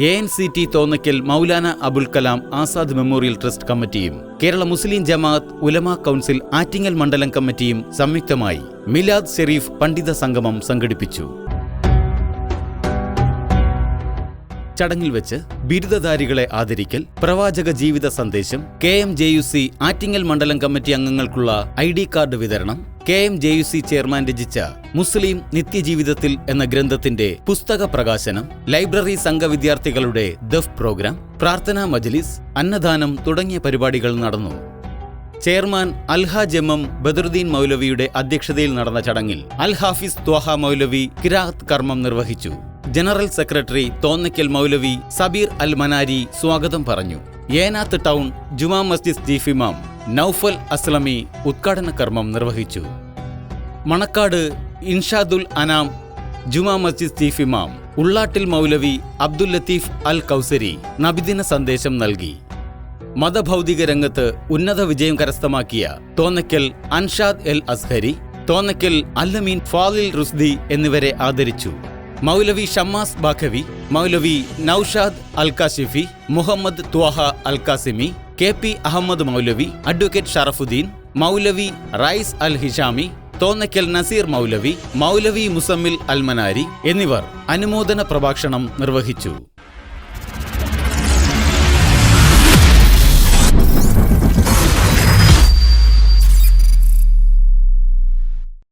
A N C T Thonnakkal Maulana Abul Kalam Azad memorial trust കമ്മിറ്റിയും കേരള മുസ്ലിം ജമാഅത്ത് Ulama council Attingal മണ്ഡലം കമ്മിറ്റിയും സംയുക്തമായി മിലാദ് ഷെരീഫ് പണ്ഡിത സംഗമം സംഘടിപ്പിച്ചു. ചടങ്ങിൽ വെച്ച് ബിരുദധാരികളെ ആദരിക്കൽ പ്രവാചക ജീവിത സന്ദേശം K M J U C Attingal മണ്ഡലം കമ്മിറ്റി അംഗങ്ങൾക്കുള്ള ഐ ഡി കാർഡ് വിതരണം K M J U C chairman രചിച്ച മുസ്ലിം നിത്യജീവിതത്തിൽ എന്ന ഗ്രന്ഥത്തിന്റെ പുസ്തക പ്രകാശനം ലൈബ്രറി സംഘ വിദ്യാർത്ഥികളുടെ ദഫ് പ്രോഗ്രാം പ്രാർത്ഥനാ മജ്ലിസ് അന്നദാനം തുടങ്ങിയ പരിപാടികൾ നടന്നു. Chairman Alhaj M M Badaruddin മൗലവിയുടെ അധ്യക്ഷതയിൽ നടന്ന ചടങ്ങിൽ അൽ ഹാഫിസ് ത്വാഹ മൗലവി കിരാത്ത് കർമ്മം നിർവഹിച്ചു. ജനറൽ സെക്രട്ടറി തോന്നയ്ക്കൽ മൗലവി സബീർ അൽ മനാരി സ്വാഗതം പറഞ്ഞു. ഏനാത്ത് ടൗൺ ജുമാ മസ്ജിദ് ചീഫ് ഇമാം നൌഫൽ അസ്ലമി ഉദ്ഘാടന കർമ്മം നിർവഹിച്ചു. മണക്കാട് ഇൻഷാദുൽ അനാം ജുമാ മസ്ജിദ് ചീഫ് ഇമാം ഉള്ളാട്ടിൽ മൗലവി അബ്ദുൽ ലത്തീഫ് അൽ കൗസരി നബിദിന സന്ദേശം നൽകി. മതഭൗതിക രംഗത്ത് ഉന്നത വിജയം കരസ്ഥമാക്കിയ തോന്നയ്ക്കൽ അൻഷാദ് എൽ അസ്ഹരി തോന്നയ്ക്കൽ അല്ലമീൻ ഫാലിൽ റുസ്ദി എന്നിവരെ ആദരിച്ചു. Maulavi Shammas Baqavi Maulavi Naushad Al Kashifi Muhammad Twaha Al Kasimi K P Ahmed Maulavi advocate Sharafuddin Maulavi Rais Al Hishami Thonnakkal Nazir Maulavi Maulavi Muzammil Almanari എന്നിവർ അനുമോദന പ്രഭാഷണം നിർവഹിച്ചു.